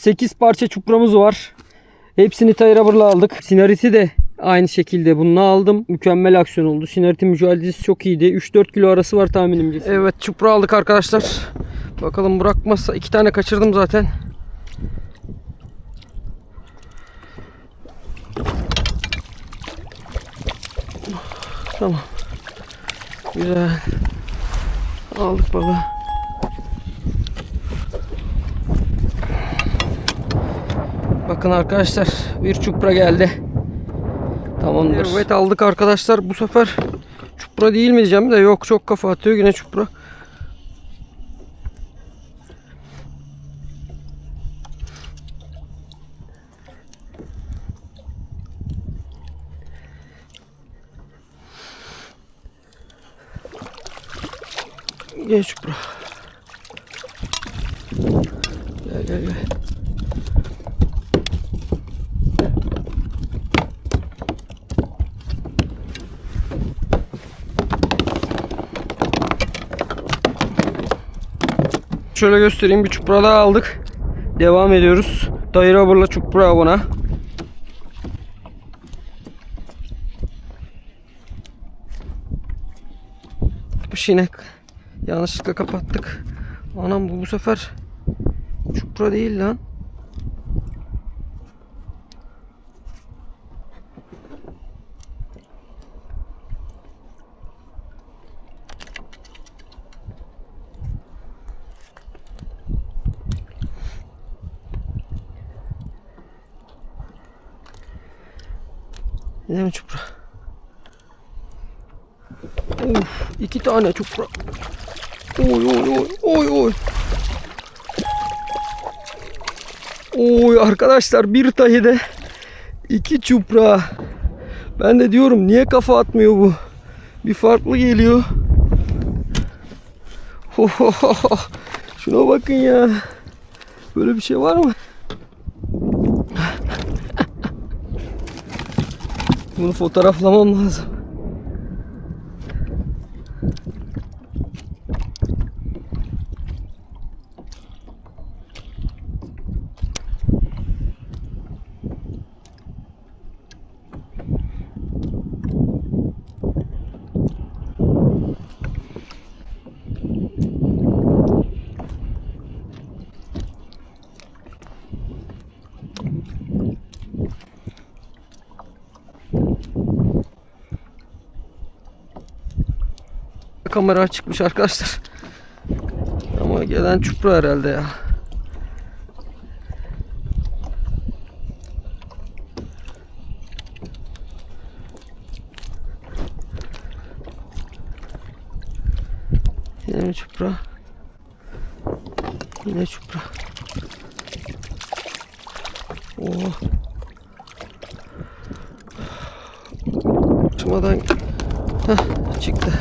8 parça çupramız var. Hepsini Tayraber'la aldık. Sinariti de aynı şekilde bunu aldım. Mükemmel aksiyon oldu. Sinaritin mücadelesi çok iyiydi. 3-4 kilo arası var tahminimce. Evet çupra aldık arkadaşlar. Bakalım bırakmazsa iki tane kaçırdım zaten. Tamam. Güzel. Aldık baba. Bakın arkadaşlar bir çupra geldi. Tamamdır. Evet aldık arkadaşlar. Bu sefer çupra değil mi diyeceğim de yok çok kafa atıyor yine çupra. Gel çupra. Gel gel gel. Şöyle göstereyim bir çupra daha aldık. Devam ediyoruz. Dayı rubber'la çupra avına. Bu sinek. Yanlışlıkla kapattık. Anam bu bu sefer çupra değil lan. Ne mi çupra? Of, iki tane çupra. Oy oy oy oy oy. Oy arkadaşlar bir tahide iki çupra. Ben de diyorum niye kafa atmıyor bu? Bir farklı geliyor. Şuna bakın ya. Böyle bir şey var mı? Bunu fotoğraflamam lazım. Kamera çıkmış arkadaşlar. Ama gelen çupra herhalde ya. Yine çupra? Yine çupra. Oh. Çıkmadan Heh, çıktı.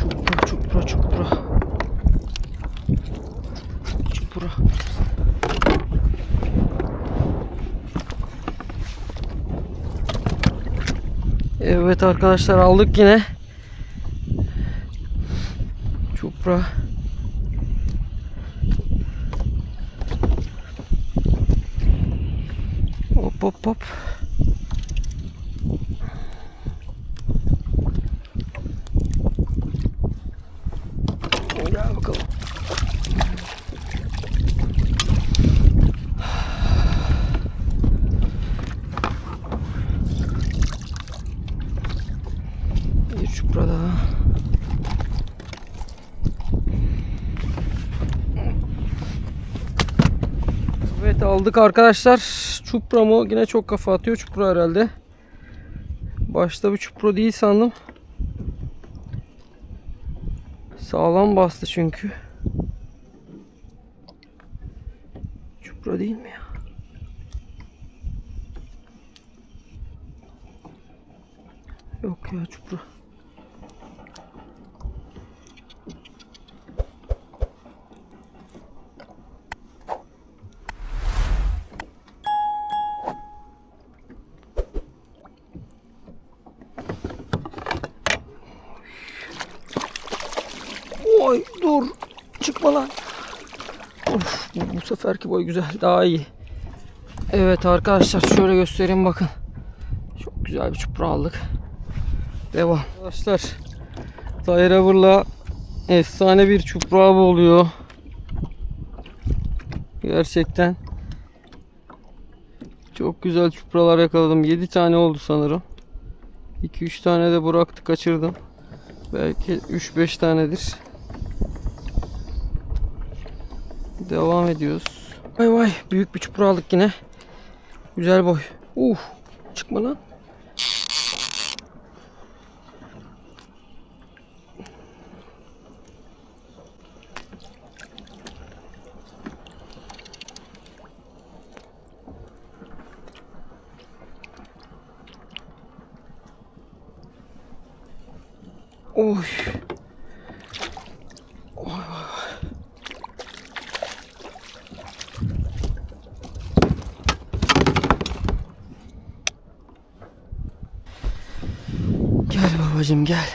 Çupra, çupra, çupra. Çupra. Evet arkadaşlar aldık yine. Çupra. Hop hop hop. Gel bakalım. Çupra daha. Evet aldık arkadaşlar. Çupra mı? Yine çok kafa atıyor. Çupra herhalde. Başta bir çupra değil sandım. Sağlam bastı çünkü. Çupra değil mi ya? Yok ya çupra. Oy dur. çıkma lan. Of, bu, bu seferki boy güzel. Daha iyi. Evet arkadaşlar şöyle göstereyim bakın. Çok güzel bir çupra aldık. Devam. Arkadaşlar Tayraver'la efsane bir çupra oluyor. Gerçekten çok güzel çupralar yakaladım. 7 tane oldu sanırım. 2-3 tane de bıraktı kaçırdım. Belki 3-5 tanedir. Devam ediyoruz. Vay vay büyük bir çupra aldık yine. Güzel boy. Uh çıkma lan. Oy. Babacım gel.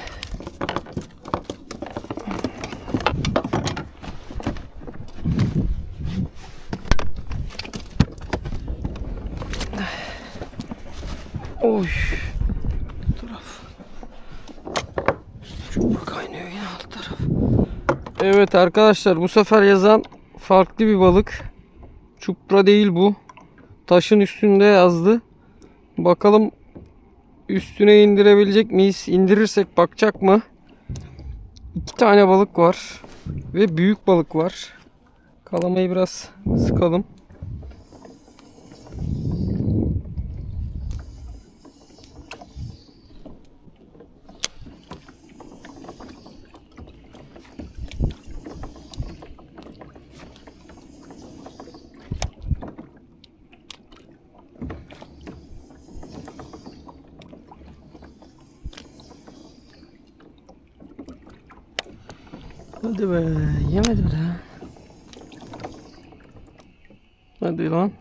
Oy. Taraf. Çupra kaynıyor yine alt taraf. Evet arkadaşlar bu sefer yazan farklı bir balık. Çupra değil bu. Taşın üstünde yazdı. Bakalım üstüne indirebilecek miyiz? İndirirsek bakacak mı? İki tane balık var. Ve büyük balık var. Kalamayı biraz sıkalım. Hadi be yemedi be. Hadi lan.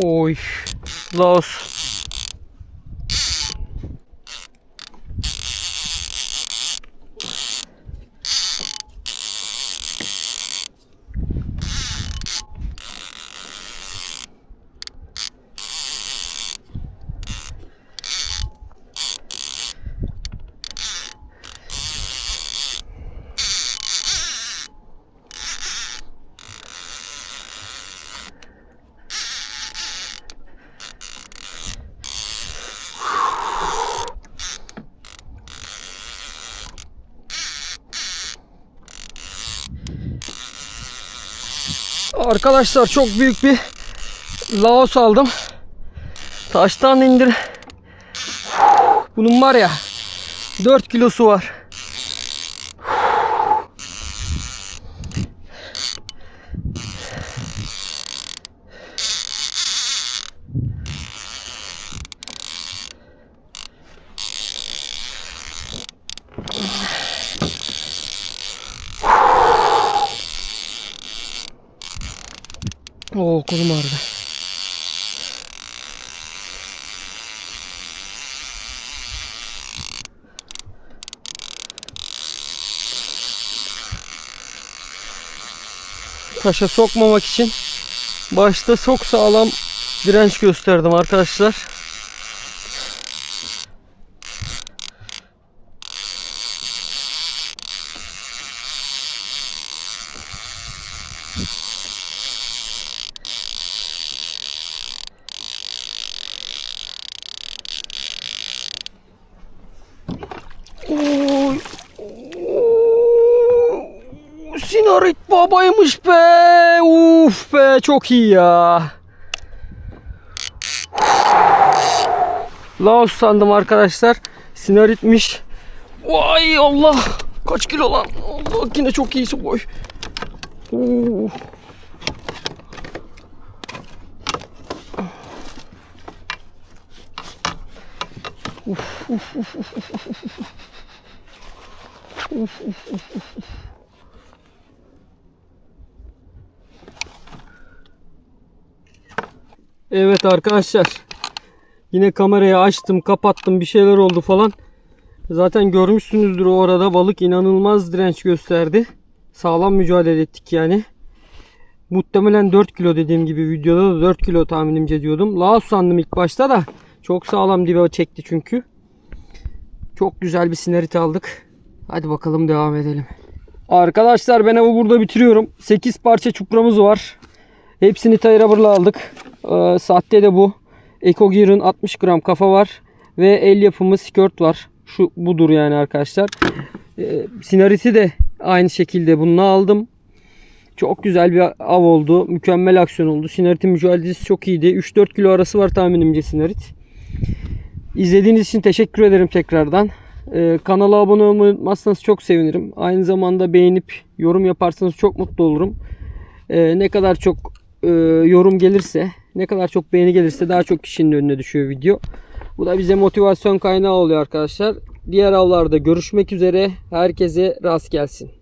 Oy. Laos. Arkadaşlar çok büyük bir laos aldım. Taştan indir. Bunun var ya 4 kilosu var. Oo kolum ağrıdı. Taşa sokmamak için başta çok sağlam direnç gösterdim arkadaşlar. Oy. Oo, Sinarit babaymış be. Uf be çok iyi ya. Laos sandım arkadaşlar. Sinaritmiş. Vay Allah. Kaç kilo lan? Allah yine çok iyisi boy. Oo. Evet arkadaşlar. Yine kamerayı açtım, kapattım, bir şeyler oldu falan. Zaten görmüşsünüzdür o arada balık inanılmaz direnç gösterdi. Sağlam mücadele ettik yani. Muhtemelen 4 kilo dediğim gibi videoda da 4 kilo tahminimce diyordum. Laos sandım ilk başta da. Çok sağlam dibe çekti çünkü. Çok güzel bir sinerit aldık. Hadi bakalım devam edelim. Arkadaşlar ben avı burada bitiriyorum. 8 parça çupramız var. Hepsini Tayrabır'la aldık. Ee, sahte de bu. Ecogear'ın 60 gram kafa var. Ve el yapımı skirt var. Şu budur yani arkadaşlar. Ee, sinariti de aynı şekilde bunu aldım. Çok güzel bir av oldu. Mükemmel aksiyon oldu. Sinaritin mücadelesi çok iyiydi. 3-4 kilo arası var tahminimce sinarit. İzlediğiniz için teşekkür ederim tekrardan. Ee, kanala abone olmayı unutmazsanız çok sevinirim. Aynı zamanda beğenip yorum yaparsanız çok mutlu olurum. Ee, ne kadar çok e, yorum gelirse, ne kadar çok beğeni gelirse daha çok kişinin önüne düşüyor video. Bu da bize motivasyon kaynağı oluyor arkadaşlar. Diğer avlarda görüşmek üzere. Herkese rast gelsin.